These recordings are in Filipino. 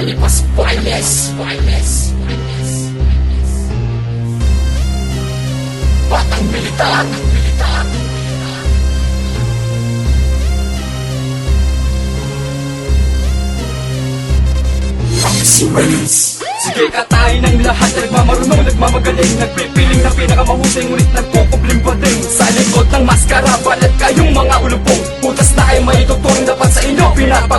palipas wireless, wireless, wireless. Batang militar, militar. Reynolds. Sige katayin ng lahat Nagmamarunong, nagmamagaling Nagpipiling na pinakamahusay Ngunit nagkukubling pa din Sa likod ng maskara Balat kayong mga ulupong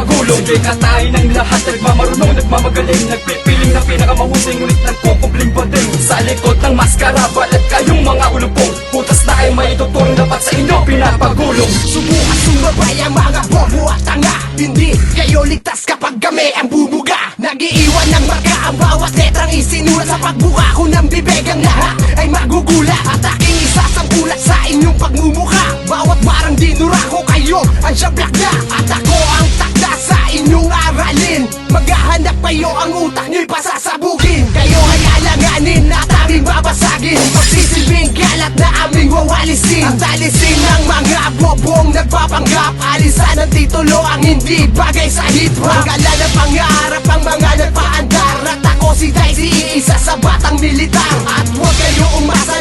Pinapagulong Sige katayin ng lahat. Nagmamarunong, nagmamagaling Nagpipiling na pinakamahusay Ngunit nagkukubling pa din. Sa likod ng maskara Balat kayong mga ulupong. Putas na ay may tuturing dapat sa inyo Pinapagulong. Subukan sumabay ang mga bobo at tanga. Hindi kayo ligtas kapag kami ang bumuga. Nagiiwan ng marka ang bawat letrang isinulat Sa pagbuka. Ko ng bibig ang lahat ay magugula At aking isasampulat sa inyong pagmumukha. Bawat barang dinura ko kayo ang siyabrak na At ako ang sa inyong aralin. Maghahanap kayo ang utak nyo'y pasasabugin. Kayo ay alanganin at aming babasagin. Pagsisilbing kalat na aming wawalisin. Ang talisin ng mga bobong nagpapanggap. Alisan ng titulo ang hindi bagay sa hip-hop. Panggalan ng pangarap ang mga nagpaandar. At ako si Daisy, isa sa batang militar. At huwag kayo umasa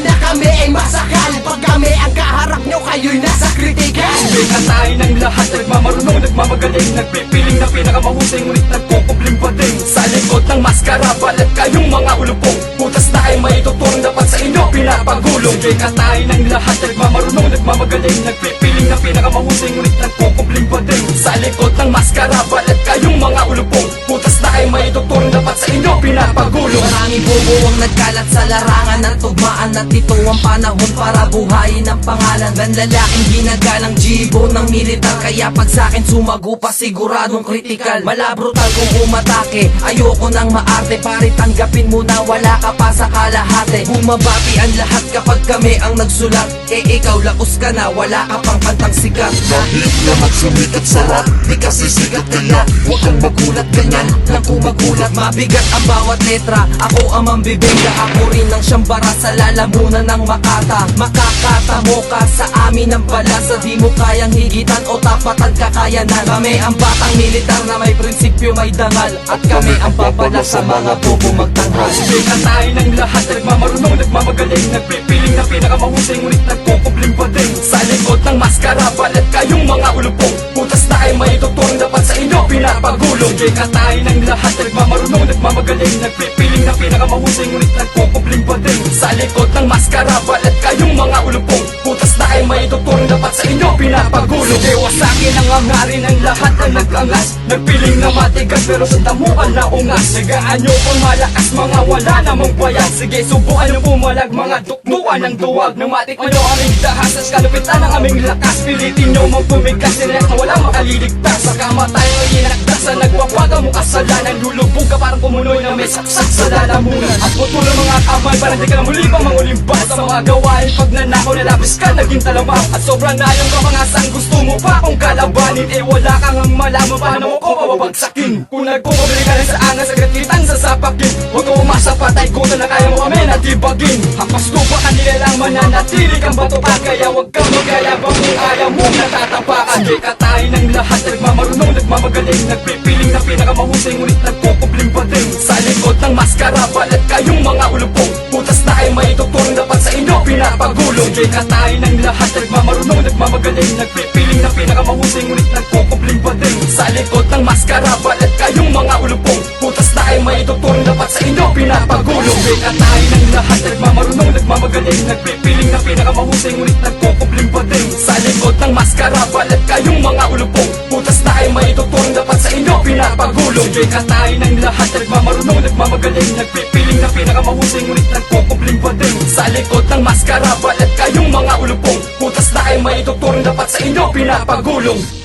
masakal Pag kami ang kaharap nyo, kayo'y nasa kritikal Sige katayin ng lahat Nagmamarunong, nagmamagaling Nagpipiling na pinakamahusay Ngunit nagkukubling pa din. Sa likod ng maskara Balat kayong mga ulupong. Putas na ay may tuturing dapat sa inyo Pinapagulong. Sige katayin ng lahat Nagmamarunong, nagmamagaling Nagpipiling na pinakamahusay Ngunit nagkukubling pa din. Sa likod ng maskara Balat kayong mga ulupong. Putas na ay may tuturing dapat sa inyo Pinapagulong. Marami bobo ang nagkalat sa larangan ng tugmaan At ito ang panahon para buhayin ang pangalan Ng lalaking ginagalang jibo ng militar. Kaya pag sa'kin sumago pa siguradong kritikal. Malabrutal kung umatake Ayoko nang maarte. Pare tanggapin mo na wala ka pa sa kalahati. Bumabati ang lahat kapag kami ang nagsulat. Eh ikaw laos ka na wala ka pang kantang sikat. Kahit naman sumikat sa rap, di kasi sikat kaya Huwag kang magulat ganyan lang kung magulat Mabigat ang bawat letra Ako ang mambibigla Ako rin ang siyang bara sa lalamunan ng makata. Makakatamo ka sa amin ng balasa Di mo kayang higitan o tapatan kakayanan Kami. Ang batang militar na may prinsipyo may dangal. At kami ang papala sa mga bobo magtanghal Sige katayin ng lahat Nagmamarunong, nagmamagaling. Nagpipiling na pinakamahusay Ngunit nagkukubling pa din. Sa likod ng maskara Balat kayong mga ulupong. Putas na ay may tuturing sa Pinapagulong Sige katayin ng lahat. Nagmamarunong, nagmamagaling Nagpipiling na pinakamahusay. Ngunit nagkukubling pa din Sa likod ng maskara. Balat kayong mga ulupong. Putas na ay may tuturing dapat sa inyo. Pinapagulong. Sige wasakin ang hangarin ng lahat na nag-angas. Nagpiling na matigas pero sa damukan na ungas. Sigaan nyo kung malakas mga wala namang bayag Sige subukan nyo pumalag mga tuktuan ng duwag Nang matikman nyo aming dahasas kalupitan ng aming lakas. Pilitin nyo mang pumigas Sinek na walang makaliligtas. Sa kamatayan inakdas sa nagwawaga mo kasalanan Lulubog ka parang pumunoy na may saksak sa lalamunan. At putol ang mga kamay para di ka na muli pang mangulimbat Sa mga gawain pag nanakaw na lapis ka naging talamang At sobrang na yung kapangasan gusto mo pa kung kalabanin. Eh wala kang ang malaman paano mo ko mababagsakin? Kung nagpupabili ka rin sa angas sa gatitan sa sapakin Huwag ka umasa patay ko na kaya mo kami natibagin mananatili kang batukan Kaya huwag kang magayabang kung ayaw mo natatapakan Di katayin ng lahat nagmamarunong nagmamagaling. Nagpipiling na pinakamahusay ngunit nagkukubling pa din. Sa likod ng maskara balat kayong mga ulupong. Putas na ay may tuturing dapat sa inyo Pinapagulong. Di katayin ng lahat nagmamarunong nagmamagaling. Nagpipiling na pinakamahusay ngunit nagkukubling pa din. Sa likod ng maskara balat kayong mga ulupong may tuturing dapat sa inyo Pinapagulong Di katayin ng lahat nagmamarunong nagmamagaling Nagpipiling na pinakamahusay ngunit nagkukubling pa din. Sa likod ng maskara balat kayong mga ulupong. Putas ay may tuturing dapat sa inyo Pinapagulong Di katayin ng lahat nagmamarunong nagmamagaling Nagpipiling na pinakamahusay ngunit nagkukubling pa din. Sa likod ng maskara balat kayong mga ulupong. Putas ay may tuturing dapat sa inyo Pinapagulong